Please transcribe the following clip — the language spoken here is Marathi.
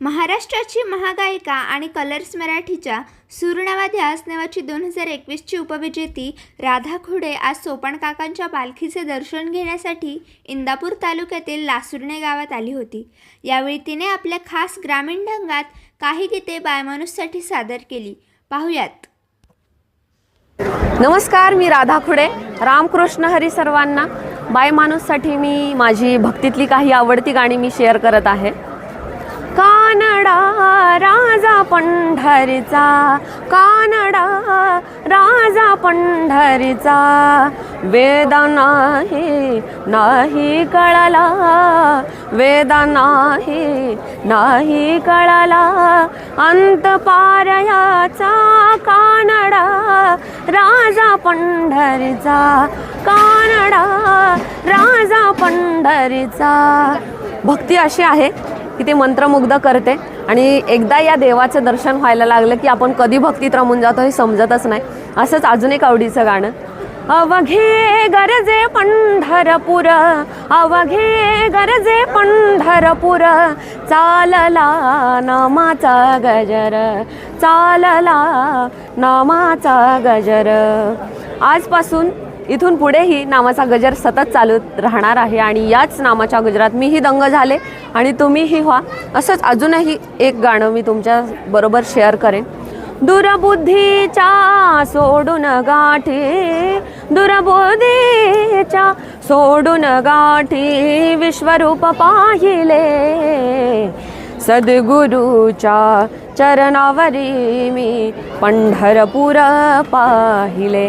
महाराष्ट्राची महागायिका आणि कलर्स मराठीच्या सूरनावाध्यास नावाची दोन हजार एकवीसची उपविजेती राधा खुडे आज सोपण काकांच्या पालखीचे दर्शन घेण्यासाठी इंदापूर तालुक्यातील लासुर्णे गावात आली होती. यावेळी तिने आपल्या खास ग्रामीण ढंगात काही गीते बायमाणूससाठी सादर केली. पाहुयात. नमस्कार मी राधा खुडे रामकृष्ण हरी सर्वांना बाय माणूससाठी मी माझी भक्तीतली काही आवडती गाणी मी शेअर करत आहे. कानडा राजा पंढरीचा कानडा राजा पंढरीचा. वेद नाही नाही कळला वेद नाही नाही कळला. अंत पारयाचा कानडा राजा पंढरीचा कानडा राजा पंढरीचा. भक्ती अशी आहे की ते मंत्रमुग्ध करते. आणि एकदा या देवाचं दर्शन व्हायला लागलं की आपण कधी भक्तीत रमून जातो हे समजतच नाही. असंच अजून एक आवडीचं गाणं. अवघे गरजे पंढरपूर अवघे गरजे पंढरपूर चालला नामाचा गजर चालला नामाचा गजर. आजपासून इथून पुढेही नामाचा गजर सतत चालू राहणार आहे आणि याच नामाच्या गजरात मीही दंग झाले आणि तुम्हीही व्हा. असंच अजूनही एक गाणं मी तुमच्या बरोबर शेअर करेन. दुरबुद्धीच्या सोडून गाठी दुरबुद्धीच्या सोडून गाठी विश्वरूप पाहिले. सद्गुरूच्या चरणावरी मी पंढरपूर पाहिले.